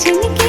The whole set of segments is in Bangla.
ঝিমকে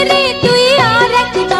ছেড়ে তুই আর একবার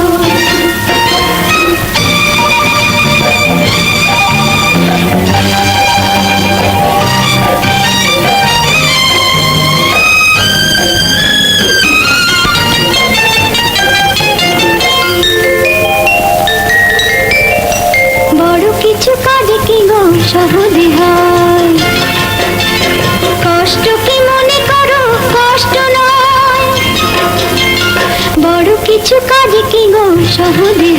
সহজে হয় কষ্ট কি মনে করো? কষ্ট নয়। বড় কিছু কাজে গো সহজে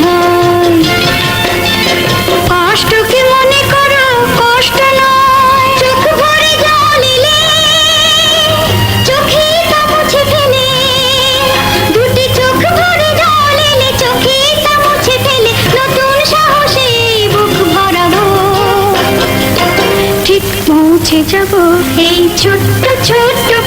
যাব এই ছোট্ট ছোট্ট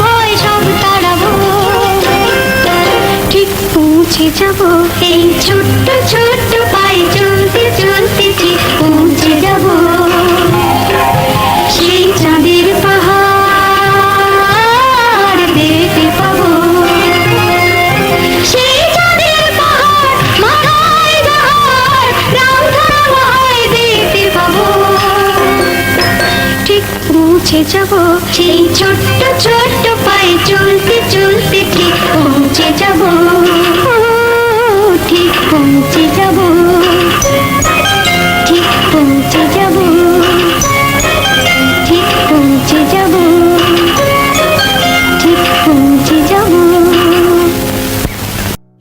ভয় সব তাড়াবো। ঠিক পৌঁছে যাব এই ছোট্ট ছোট্ট সেই ছোট্ট ছোট্ট পায়ে চলতে চলতে ঠিক পৌঁছে যাব। ঠিক পৌঁছে যাব। ঠিক পৌঁছে যাব। ঠিক পৌঁছে যাব। ঠিক পৌঁছে যাব।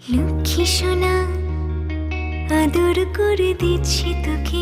লক্ষ্মী সোনা, আদর করে দিচ্ছি তোকে।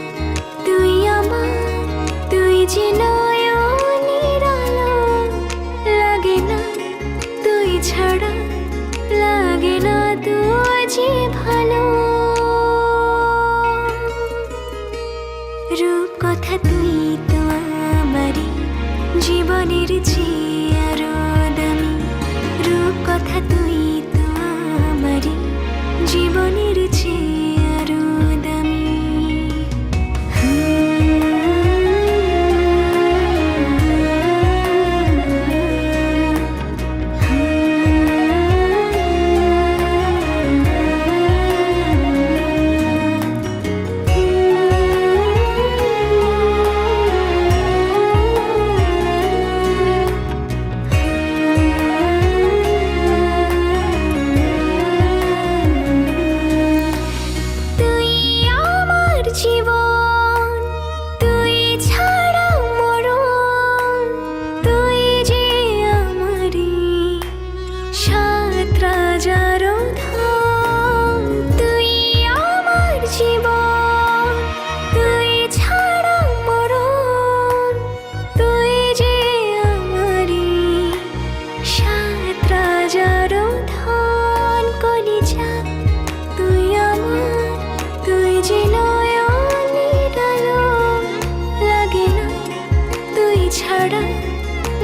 ছাড়া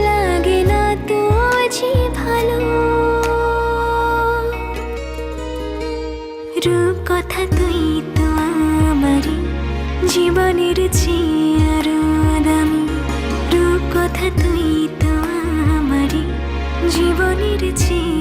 লাগে না তো যে ভালো। রূপ কথা তুই তো আমার জীবনের চেয়ে দামি। রূপ কথা তুই তো আমার জীবনের চেয়ে